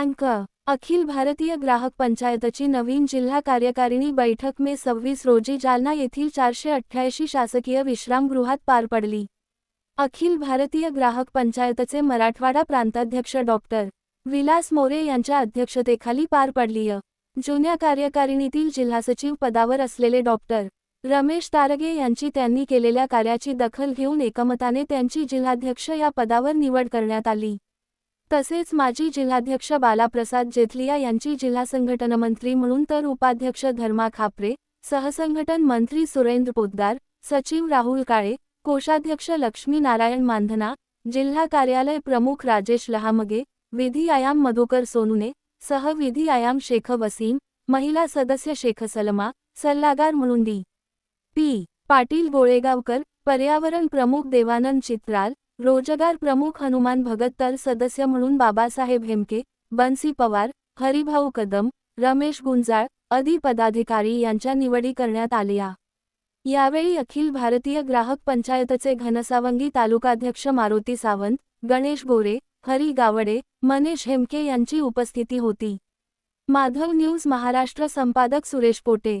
Bank अखिल भारतीय ग्राहक पंचायतची नवीन जिल्हा कार्यकारिणी बैठक मे सव्वीस रोजी जालना येथील चारशे अठ्ठ्याऐंशी शासकीय विश्रामगृहात पार पडली. अखिल भारतीय ग्राहक पंचायतचे मराठवाडा प्रांताध्यक्ष डॉक्टर विलास मोरे यांच्या अध्यक्षतेखाली पार पडलीय जुन्या कार्यकारिणीतील जिल्हासचिव पदावर असलेले डॉक्टर रमेश तारगे यांची त्यांनी केलेल्या कार्याची दखल घेऊन एकमताने त्यांची जिल्हाध्यक्ष या पदावर निवड करण्यात आली. तसेच माजी जिल्हाध्यक्ष बालाप्रसाद जेथलिया यांची जिल्हा संघटन मंत्री म्हणून तर उपाध्यक्ष धर्मा खापरे सहसंघटन मंत्री सुरेंद्र पोद्दार सचिव राहुल काळे कोषाध्यक्ष लक्ष्मी नारायण मानधना जिल्हा कार्यालय प्रमुख राजेश लहामगे विधी आयाम मधुकर सोनुने सह विधी आयाम शेख वसीम महिला सदस्य शेख सलमा सल्लागार म्हणून डी. पी. पाटील गोळेगावकर पर्यावरण प्रमुख देवानंद चित्राल रोजगार प्रमुख हनुमान भगत तर सदस्य म्हणून बाबासाहेब हेमके बन्सी पवार हरिभाऊ कदम रमेश गुंजाळ आदी पदाधिकारी यांच्या निवडी करण्यात आल्या. यावेळी अखिल भारतीय ग्राहक पंचायतचे घनसावंगी तालुकाध्यक्ष मारुती सावंत गणेश गोरे हरी गावडे मनीष हेमके यांची उपस्थिती होती. माधव न्यूज महाराष्ट्र संपादक सुरेश पोटे.